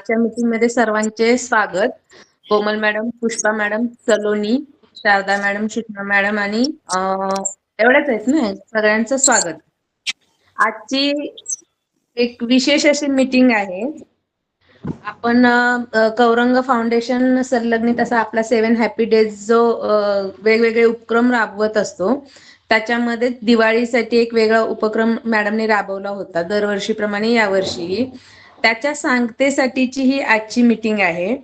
आजच्या मीटिंगमध्ये सर्वांचे स्वागत. Komal madam Pushpa madam Saloni Sharada madam Shiksha madam आणि एवढ्याच आहेत ना सगळ्यांचं स्वागत. आजची एक विशेष अशी मीटिंग आहे. आपण कौरंग फाउंडेशन संलग्नित असा आपला सेवन हॅपी डेज जो वेगवेगळे उपक्रम राबवत असतो त्याच्यामध्ये दिवाळीसाठी एक वेगळा उपक्रम मॅडमने राबवला होता दरवर्षीप्रमाणे यावर्षीही. त्याच्या सांगतेसाठीची ही आजची मीटिंग आहे.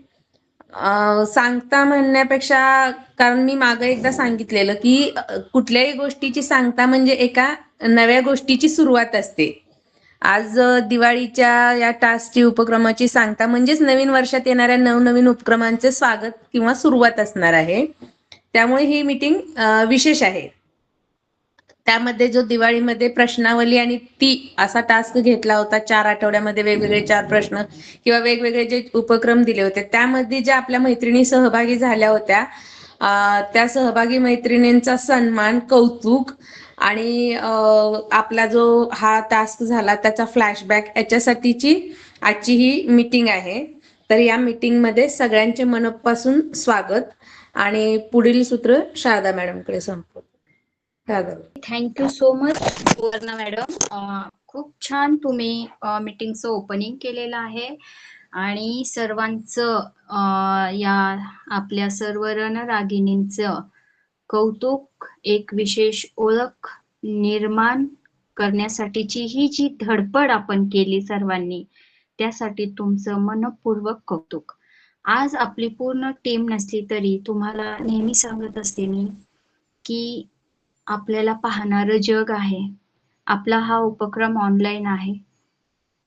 सांगता म्हणण्यापेक्षा कारण मी मागं एकदा सांगितलेलं की कुठल्याही गोष्टीची सांगता म्हणजे एका नव्या गोष्टीची सुरुवात असते. आज दिवाळीच्या या टास्कची उपक्रमाची सांगता म्हणजेच नवीन वर्षात येणाऱ्या नवनवीन उपक्रमांचे स्वागत किंवा सुरुवात असणार आहे. त्यामुळे ही मीटिंग विशेष आहे. त्यामध्ये जो दिवाळीमध्ये प्रश्नावली आणि ती असा टास्क घेतला होता चार आठवड्यामध्ये वेगवेगळे चार प्रश्न किंवा वेगवेगळे जे उपक्रम दिले होते त्यामध्ये ज्या आपल्या मैत्रिणी सहभागी झाल्या होत्या त्या सहभागी मैत्रिणींचा सन्मान कौतुक आणि आपला जो हा टास्क झाला त्याचा फ्लॅशबॅक याच्यासाठीची आजची ही मीटिंग आहे. तर या मीटिंगमध्ये सगळ्यांचे मनपासून स्वागत आणि पुढील सूत्र शारदा मॅडमकडे संपवतो. Thank you so much Suvarna madam खूप छान तुम्ही मीटिंगचं ओपनिंग केलेलं आहे. आणि सर्वांचं या आपल्या सर्व रणरागिणींचं कौतुक एक विशेष ओळख निर्माण करण्यासाठीची ही जी धडपड आपण केली सर्वांनी त्यासाठी तुमचं मनपूर्वक कौतुक. आज आपली पूर्ण टीम नसली तरी तुम्हाला नेहमी सांगत असते मी की आपल्याला पाहणारं जग आहे. आपला हा उपक्रम ऑनलाईन आहे.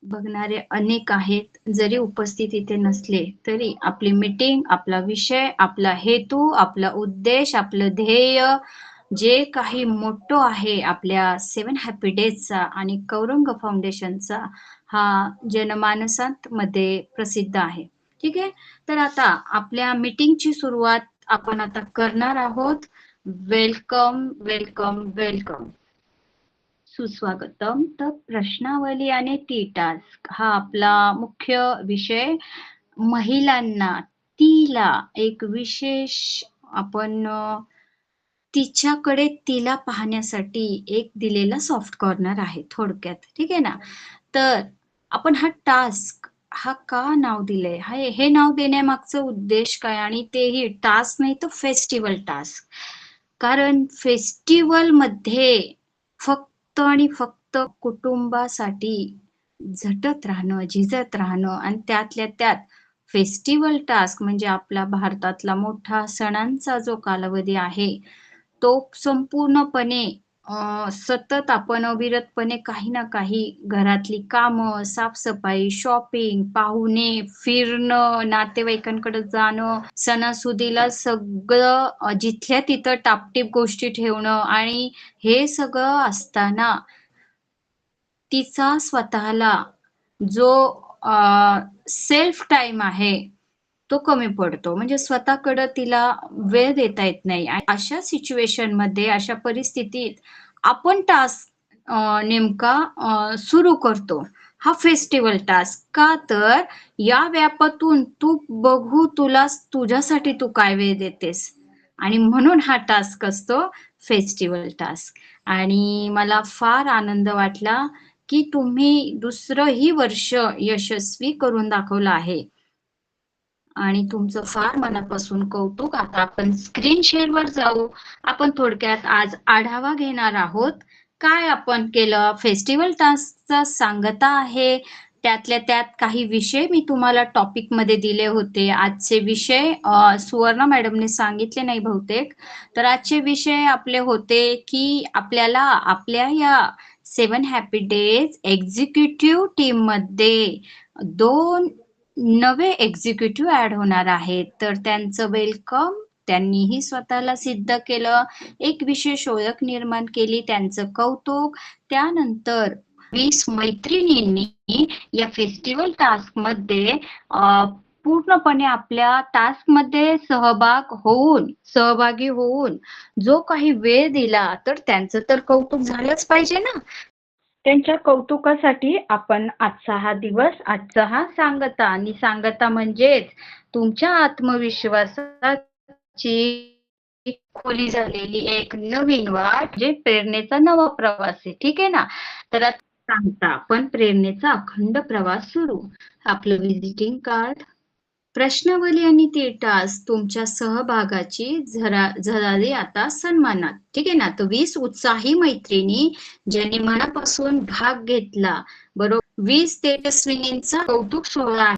बघणारे अनेक आहेत. जरी उपस्थित इथे नसले तरी आपली मीटिंग आपला विषय आपला हेतू आपला उद्देश आपलं ध्येय जे काही मोठं आहे आपल्या सेवन हॅपी डेजचा आणि कौरंग फाउंडेशनचा हा जनमानसात मध्ये प्रसिद्ध आहे. ठीक आहे? तर आता आपल्या मीटिंगची सुरुवात आपण आता करणार आहोत. Welcome welcome welcome. सुस्वागतम. तर प्रश्नावली आणि ती टास्क हा आपला मुख्य विषय महिलांना. तिला एक विशेष आपण तिच्याकडे तिला पाहण्यासाठी एक दिलेला सॉफ्ट कॉर्नर आहे थोडक्यात. ठीक आहे ना? तर आपण हा टास्क हा का नाव दिलंय? हा हे नाव देण्यामागचं उद्देश काय? आणि तेही टास्क नाही तर फेस्टिवल टास्क कारण फेस्टिवलमध्ये फक्त आणि फक्त कुटुंबासाठी झटत राहणं झिजत राहणं आणि त्यातल्या त्यात फेस्टिवल टास्क म्हणजे आपला भारतातला मोठा सणांचा जो कालावधी आहे तो संपूर्णपणे सतत आपण अविरतपणे काही ना काही घरातली कामं साफसफाई शॉपिंग पाहुणे फिरणं नातेवाईकांकडे जाणं सणासुदीला सगळं जिथल्या तिथं टापटीप गोष्टी ठेवणं आणि हे सगळं असताना तिचा स्वतःला जो सेल्फ टाइम आहे तो कमी पडतो. म्हणजे स्वतःकडे तिला वेळ देता येत नाही. आणि अशा सिच्युएशनमध्ये अशा परिस्थितीत आपण टास्क नेमका सुरू करतो. हा फेस्टिवल टास्क का तर या व्यापातून तू बघू तुला तुझ्यासाठी तू काय वेळ देतेस. आणि म्हणून हा टास्क असतो फेस्टिवल टास्क आणि मला फार आनंद वाटला की तुम्ही दुसरंही वर्ष यशस्वी करून दाखवलं आहे. आणि तुमचं फार मनापासून कौतुक. आता आपण स्क्रीन शेअर वर जाऊ. आपण थोडक्यात आज आढावा घेणार आहोत. काय आपण केलं? फेस्टिवल टास्कचा सांगता आहे. त्यातल्या त्यात काही विषय मी तुम्हाला टॉपिकमध्ये दिले होते. आजचे विषय सुवर्णा मॅडमने सांगितले नाही बहुतेक. तर आजचे विषय आपले होते की आपल्याला आपल्या या सेवन हॅपी डेज एक्झिक्युटिव्ह टीममध्ये दोन नवे एक्झिक्युटिव्ह ऍड होणार आहेत. तर त्यांचं वेलकम त्यांनीही स्वतःला सिद्ध केलं. एक विशेष ओळख निर्माण केली त्यांचं कौतुक. त्यानंतर वीस मैत्रिणींनी या फेस्टिवल टास्कमध्ये पूर्णपणे आपल्या टास्कमध्ये सहभाग होऊन सहभागी होऊन जो काही वेळ दिला तर त्यांचं तर कौतुक झालंच पाहिजे ना. त्यांच्या कौतुकासाठी आपण आजचा हा दिवस आजचा हा सांगता. आणि सांगता म्हणजेच तुमच्या आत्मविश्वासाची खोली झालेली एक नवीन वाट जे प्रेरणेचा नवा प्रवास आहे. ठीक आहे ना? तर आता सांगता पण प्रेरणेचा अखंड प्रवास सुरू. आपलं व्हिजिटिंग कार्ड प्रश्नावली आणि ते टास्क तुमच्या सहभागाची झरा झराली आता सन्मानात. ठीक आहे ना? तर वीस उत्साही मैत्रिणी ज्यांनी मनापासून भाग घेतला. बरोबर वीस तेजस्विनींचा कौतुक सोहळा आहे.